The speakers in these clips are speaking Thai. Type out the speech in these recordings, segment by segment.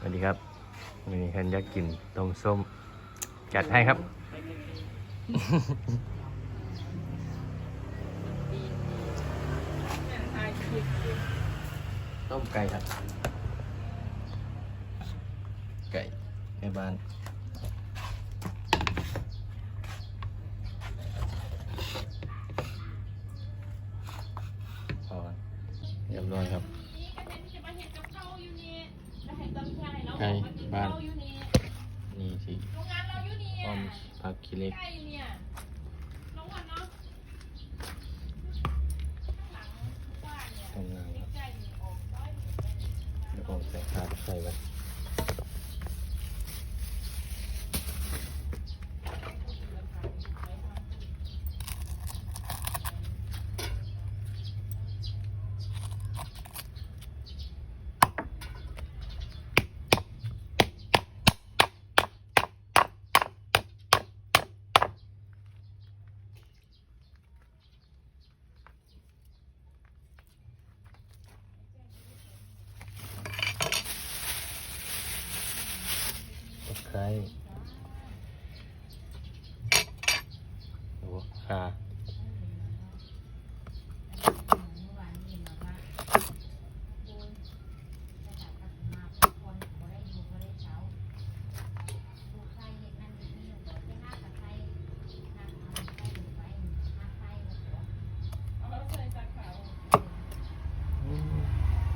สวัสดีครับวันนี้ฉันอยากกินต้มส้ม จัดให้ครับ ต้มไก่ครับ ไก่แม่บ้านพอเรียบร้อยครับ ไก่บ้าน นี่ที่ โรงงานเราอยู่นี่ อ้อมผักขี้เหล็ก ใกล้เนี่ยน้องวันเนาะข้างหลังบ้านเนี่ย ตรงนั้นครับ ใกล้ๆนี่ออกร้อยเมตรไปนี่ แล้วก็ ใส่ขาใส่ไว้ตะไคร้โอ้ขาอืมใส่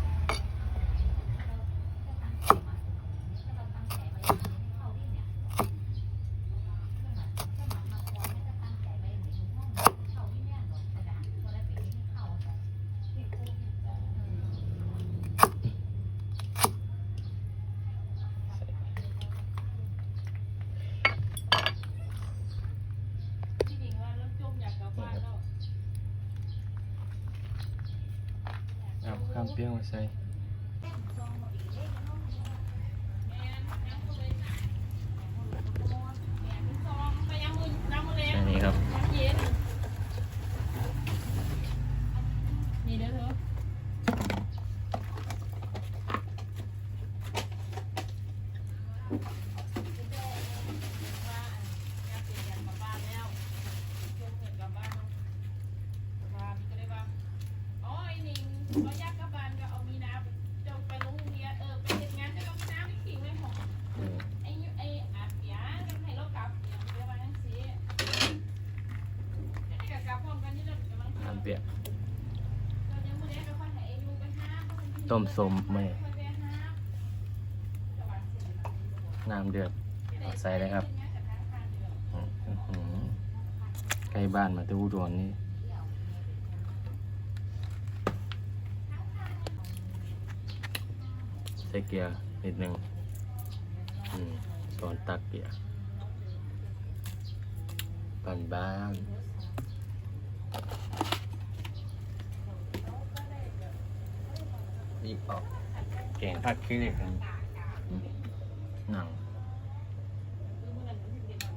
ที่จริงว่าเริ่มจมอยากกลับบ้านแล้ว เอาข้ามเปรี้ยวมาใส่ แม่นยังบ่เลยนะแม่นมีซองไปยังมือน้ำมือเล็ก ใส่นี่ครับ น้ำเย็นนี่เด้อเถอะว่าอยากเปลี่ยนยันกลับบ้านแล้วจมเงินกลับบ้านเนาะว่าพี่ก็ได้ว่า อ๋อไอ้หนิงเราอยากกลับบ้านก็เอามีนาไปเจ้าไปโรงเรียนเออไปเฮ็ดงานเจ้าก็มีนาไปขิงไว้หมอง อืม ไอ้ยุไอ้อาเปียกันให้เรากลับอย่างเดียวว่าจังซี่ไอ้ก็กลับพร้อมกันนี่เรากำลัง ข้ามเปรี้ยว เรายังบ่ได้ก็ค่อยให้ไอ้ยูไปหาเพราะมัน ต้มสมแม่ค่อยน้ำเดือดใส่เลยครับใกล้บ้านมาที่อุดรนี่ใส่เกลือนิดหนึ่งอืมช้อนตักเกลือบ้านบ้าน นี่ออกแกงผักขี้เหล็กกันหนัง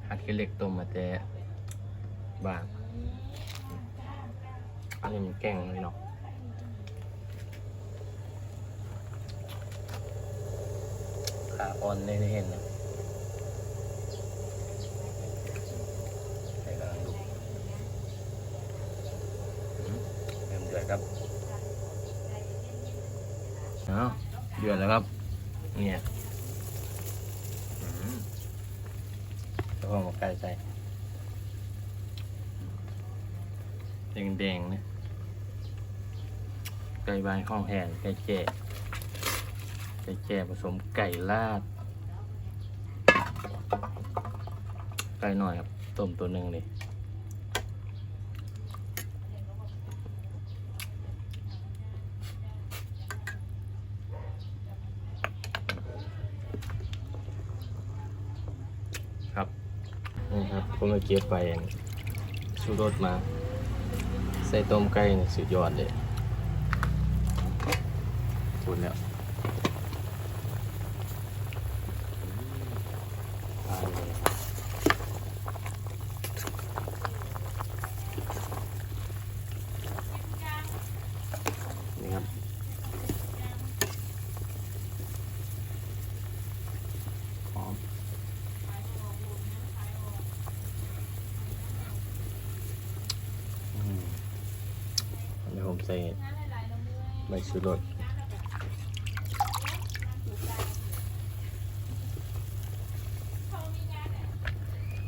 อัดขี้เหล็กต้มมาแต่บ้านอันนี้มันแกงเลยเนาะขาอ่อนเลยเห็นนะใส่กำลังดูอืมเริ่มเดือดครับเอาเดือดแล้วครับ เนี่ยอืม แล้วก็หมกไก่ใส่ แดงๆนะไก่บานข้องแหนไก่แก่ไก่แก่ผสมไก่ลาด ไก่หน่อยครับ ต้มตัวหนึ่งเลยครับ นี่ครับผมมาเก็บไปชูรสมา ใส่ต้มไก่นี่สุดยอดเลยพูดแล้วทานเลยนี่ครับ ใส่ งานหลายๆเรา เมื่อย ใบชูรส มีงานแล้วก็งานถูกใจเขามีงานเนี่ย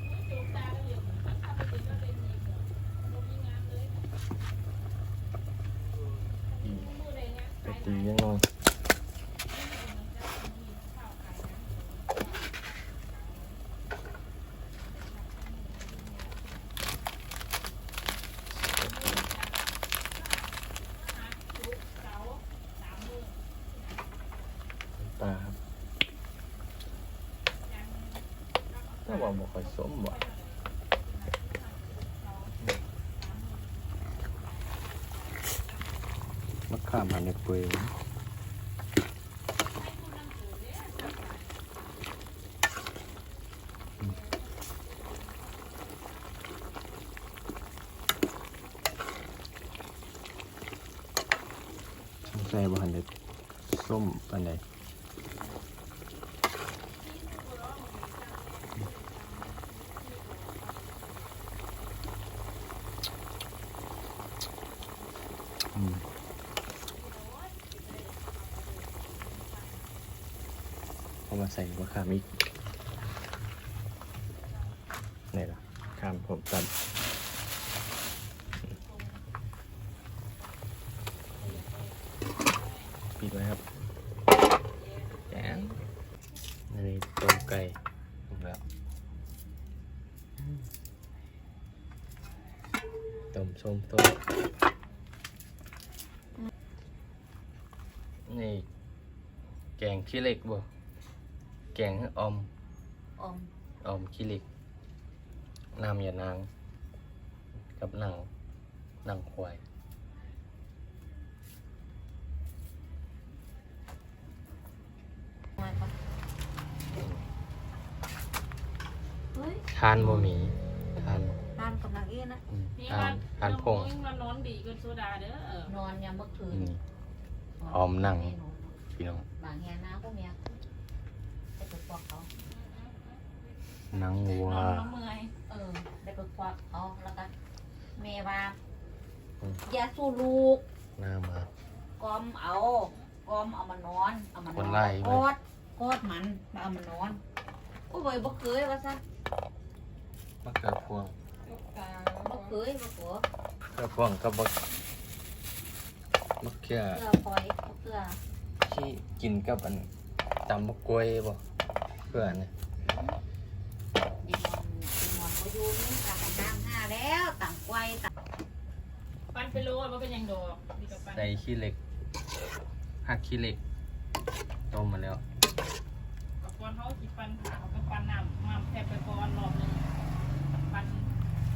ไม่ถูกใจก็เดี๋ยวมันทำไปถึงก็เป็นอีกเหรอบ่มีงานเลยมือใดงาน กะ ขาย ตียังน้อยปลาครับถ้า ว่าบ่ค่อยสมบ่มะขามหันในเปลือยใส่บ่หันในส้มปานใดอืมเอามาใส่มะ ขามอีกนี่ล่ะขามผมตัดปิดไว้ครับแกงนี่ต้มไก่ถูกแล้วต้มส้มต้มนี่แกงขี้เหล็กบ่ แกงออมอมออมขี้เหล็กน้ำยานาง กับหนังหนังควายมาปะเฮ้ยทานบ่หมีทานตามกำลังเอ็นะ อืมนี่ทาว่านทานพงมันนอนดีเกินโซดาเด้อนอนยามเมื่อคืนนี่ ออมหนังพี่น้อง บางแฮน้าก็เมียได้ไป ควักเขาหนังวัวนอนแล้วเมื่อยเออ ได้ไปควักเขาแล้วก็เมว่าอืมยาสู้ลูกหน้ามากอมเอากอมเอามานอน เอามานคอนนไล่ไหมกอดกอดมันแล้วเอามานอนโอ้ยบ่เคยว่าซะมะเขือพวงบ่เคยบ่ขอมะเขือพวงกับมะมะเขือเพื่อคอยเพื่อที่กินกับอันตำมะกล้วยบ่ เพื่อเนี่ยดินอนดินอนก็อยู่นี่ตามน้ำห้าแล้วต่างไกวต่างปันไปโลว่าเป็นหยังดอกมีกับปันใส่ขี้เหล็กหักขี้เหล็กต้มมาแล้วกับก้อนเขาสิปันเขาก็ปันน้ำมาแทบไปก้อนรอบหนึงปัน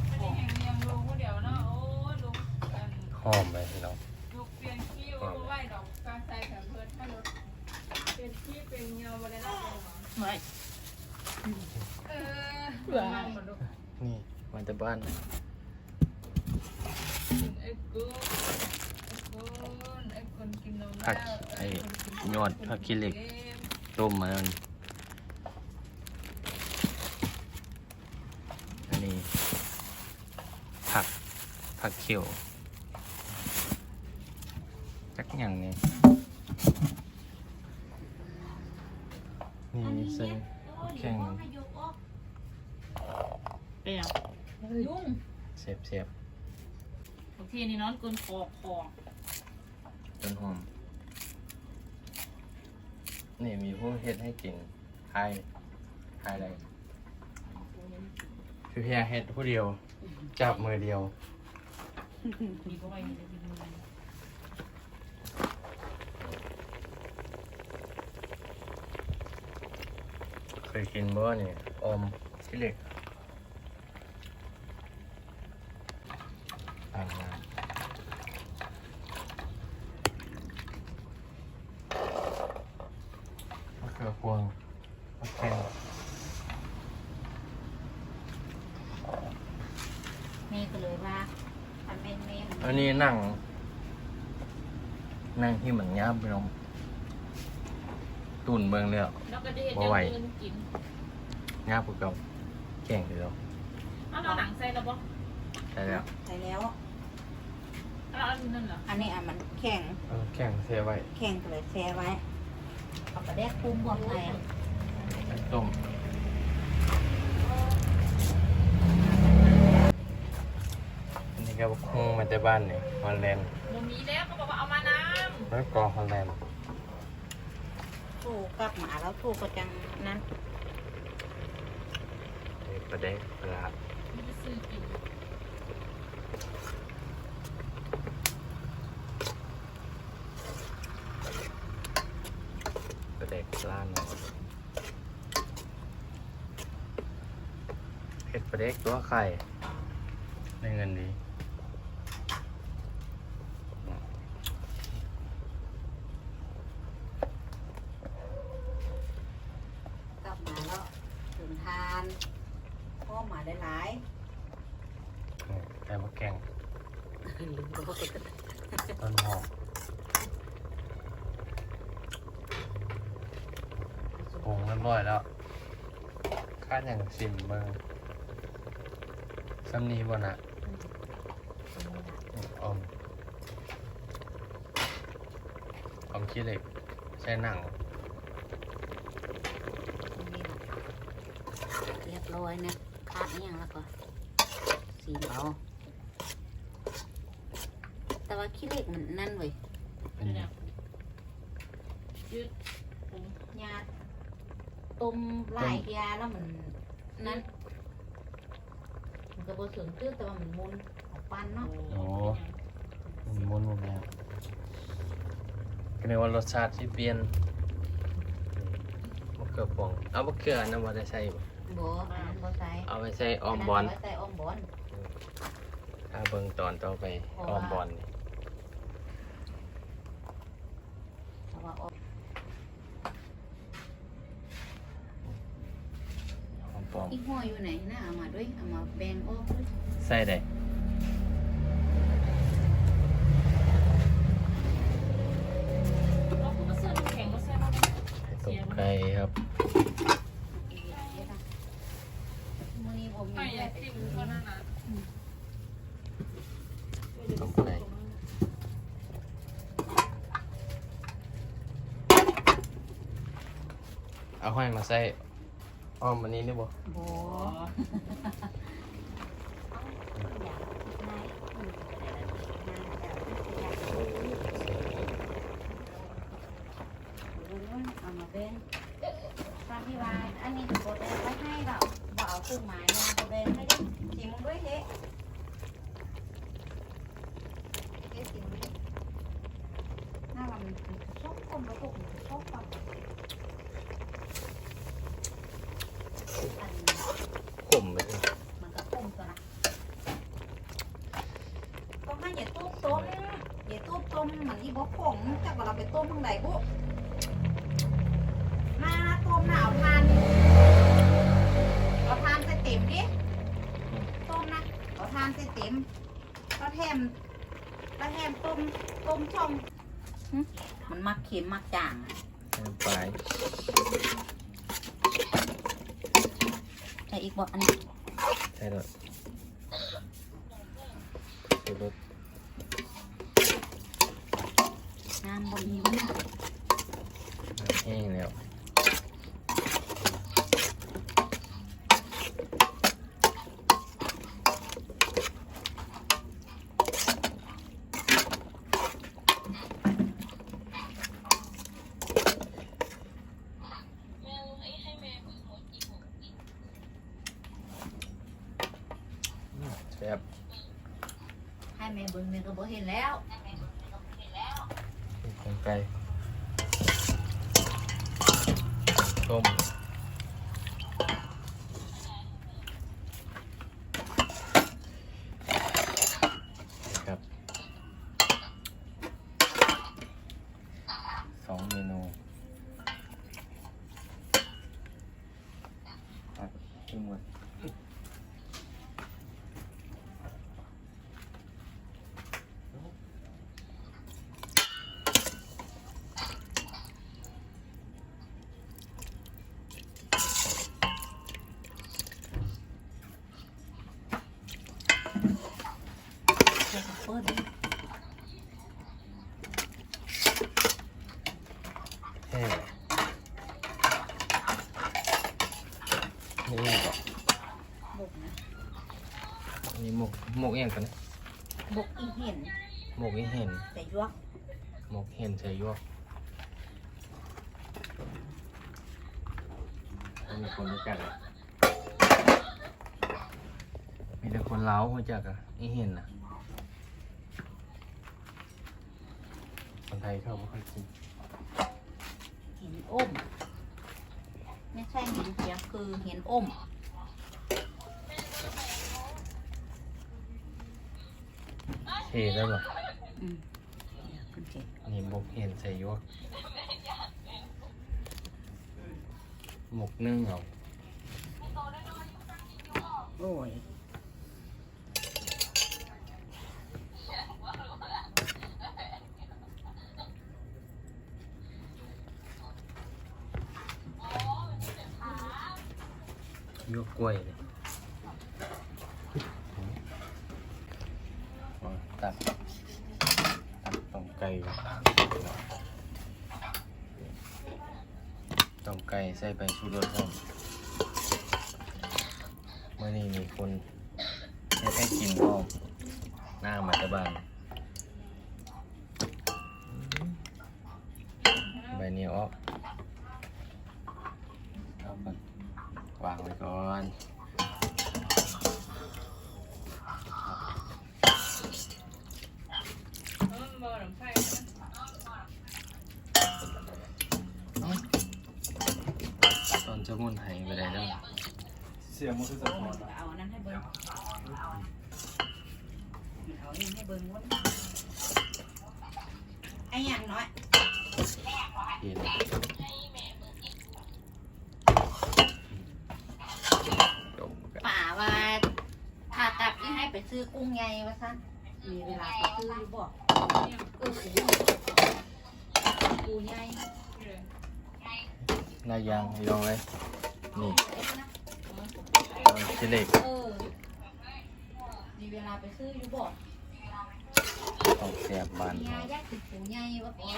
ไม่ได้ยังยังลงผู้เดียวเนาะโอ้ลุงอันหอมเลยพี่น้องลูกเปลี่ยนคิ้วก็ไหวดอกการใส่แผนเพิ่นให้รถเปลี่ยนคิ้วเป็นเงาบ่ได้รับเลยหรอ ไม่เออเบื่อมากหมดลูกนี่มาจากบ้านไอ้กูไอ้กูไอ้คนกินนมผักไอ้ยอดผักขี้เหล็กต้มมาแล้วนี่อันนี้ ผักผักเขียวจักอย่างนี่นี่ใส่แข็งเปรี้ยวยุ่งเสียบเสียบโอเคนี่นอนกุนคอคอต้นหอม นี่มีผู้เฮ็ดให้กินไทยไทยอะไรพี่เพียเฮ็ดผู้เดียว จับมือเดียว มีก็ไว้มีแต่กินมัน เคยกินบ่เนี่ยอมที่เหล็กตามน้ำมะเขือพวงมะแขงแม่ก็เลยว่ามันเป็นแม่มันอันนี้นั่ง นั่งที่เหมือนยับไปน้องตุ่นเมืองเลยอะแล้ว ก็ได้เห็นอย่างอื่นกินยับพวกเราแข่งเลยแล้วเอาเอาหนังใส่แล้วบ่ใช่แล้วใส่แล้วนอ้าวอันนั่นเหรออันนี้อะมันแข็งเอาแข่งเทไว้แข็งก็เลยแช่ไว้เอากระแดกปรุงบวกใส่ต้มอันนี้ก็คงมาแต่บ้านนี่ฮอลแลนด์หนูมีแล้วเขาบอกว่าเอามาน้แล้วก็ฮอลแลนด์ ถูกลับมาแล้วถูก็จังนั้นประเด็กปลาำไม่ได้ซื้อกินประเด็กปลาหนอเห็ดประเด็กตัวไข่ได้เงินดี กลับมาแล้วถึงทานพ่อมาได้หลายนี่ไก่มะแกงลืมบอกต้นหอมปรุงเรียบร้อยแล้วข้าอย่างสิมเบิงซ้ำนี้บ่นะอมอมขี้เหล็กใช้หนัง เรียบร้อยนะคาดนี่ยังแล้วก็สีเบาแต่ว่าขี้เหล็กมันนั่นเว้ยเป็นเนี่ยยืดผมยาต้มหลายยาแล้วมันนั่นมันก็บ่สูงตื้อแต่ว่ามันมุนออกปันเนาะมันม้วนหมดแล้วก็นึกว่ารสชาติที่เปลี่ยนมะเขือพวงเอามะเขือน้ำว่าได้ใส่บ่บ่อันนั้น บ่ใส่เอาไปใส่ออมบอลนนั้นเาไว้ใส่ออมบอลถ้าเบิ่งตอนต่อไปเพราะอว่าอมบอลนี่เพราะว่าออมออมปอมอีหัวอยู่ไหนนะเอามาด้วยเอามาแบ่งออกด้วยใส่ได้ เราคุณมาซื้อน้ำแข็งมาใส่มาเลย ต้มไก่ครับ อีกเดี๋ยวนะมื้อนี้ผมมี ไม่อยากจิ้มก็นั่นนะ ต้มไก่ เอาห้อยมาใส่ออมอันนี้ได้บ่บ่อ๋อเอามาแบ่งตามที่ว่าอันนี้ก็บ่ได้ไว้ให้ดอกบ่เอาเครื่องหมายมาบ่แบ่งให้ได้สิมึงด้วยเฮ้เฮ้สิมึงด้วยหน้าว่ามันชอบคนบ่ตกมันชอบความอัน ขมไปเลย มันก็ต้มตัวนะต้อง ให้อย่าต้มต้มอย่าต้มต้มมันอีบอกผงจากว่าเราไปต้มทางไหนบุมาต้มหน่ะเอาทานเอาทานใส่เต็มดิต้มนะเอาทานใส่เต็มก็แถมก็แถมต้มต้มช่องมันมักเค็มมักจางอะไปใส่อีกบอกอันนี้ใส่รสในี่แม่ก่อนบกนะนี่หมกหมกเองก่นนะกอีเห็นหมกอีเห็นแต่ยวกหมกเห็นใส่ยวกมีคนรู้จักอมีแต่คนเล้าหัวจักอะอีเห็นอะคนไทยชอบไม่ค่อยกิน ห็นอ้ม ไม่ใช่เห็นเพียคือเห็นอ้มเทได้ปะอืมเดี๋ยวคุณเจนี่หมกเห็นใส่ยวกหมกนึ่งเอาโอ้ย ยวกก ล้วยเลยตัดตัดต้มไก่ต้มไก่ใส่ไปชูรสก่อนเมื่อนี้มีคนให้ให้กินพร้อหน้ามาตะบานใบนี้ออกเอาก่อนวางไว้ก่อน เออบ่น้ำไฟนะ ตอ นจะมุนไทยไปได้แล้วเสียงมันคือสะท้อนอะเอาอันนั้นให้เบิ้งเอาอันนี้ให้เบิ้งวนไอ้อย่างน้อยเห็นจบกันป่าว่าถ้ากลับนี่ให้ไปซื้อกุ้งใหญ่ว่าซั่นมีเวลาไปซื้ออยู่บ่เนี่ยเออปูใหญ่นี่เลยนายยางลองเลย นี่เอ็กนะชิ้นเล็กเออมีเวลาไปซื้ออยู่บ่ต้องแสบบานมียายักษ์ติดปูใหญ่ว่าพอ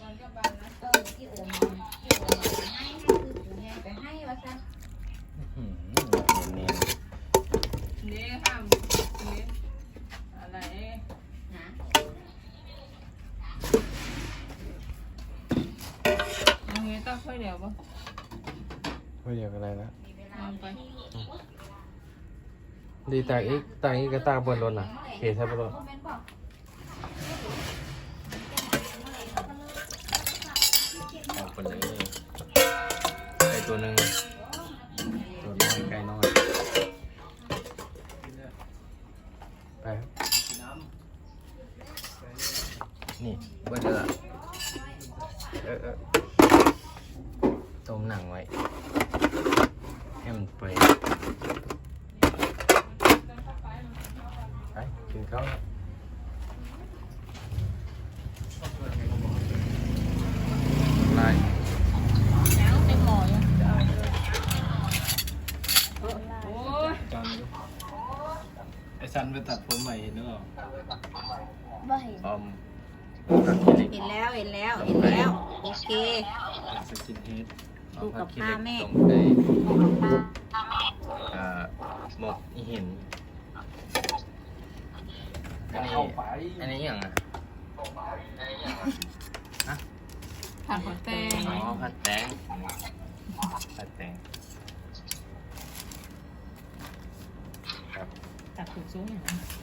ตอนก็บานนะเออที่โอมที่โอมไปให้ให้ซื้อปูใหญ่ไปให้ว่าซั่นอื้อหือเนียนนี่ห้ามนี่อะไรนะเอาเงี้ยต้องค่อยเดี๋ยวป่ะๆ ไม่เรียกอะไรนะมีเวลาเอาไปดีตากอีกตากอีกก็ตากบนรถน่ะเขใช่ปะรถคอมเมนต์บอกออกไปเลยไอตัวหนึ่งตัวน้อยไก่น้อยไปครับ น้ นี่เบิดเลยเออเออต้มหนังไว้ ให้มันเปื่อยไปกินข้าวลาย แล้วเต็มหม้อยัง โอ้ยำจำอยู่ไอ้ซันไปตัดผมใหม่เห็นหรือเปล่าออมผักขี้เหล็กเห็นแล้วเห็นแล้วเห็นแล้ว โอเค สกินเฮดเอาผักขี้เหล็กดูกับข้าวแม่ต้มไก่เอาปลาอ่าหมกอีเห็นอันนี้เข้าไปอันนี้อย่างอะผัดผักแตงอ๋อผัดแตงผัดแตง ครับตั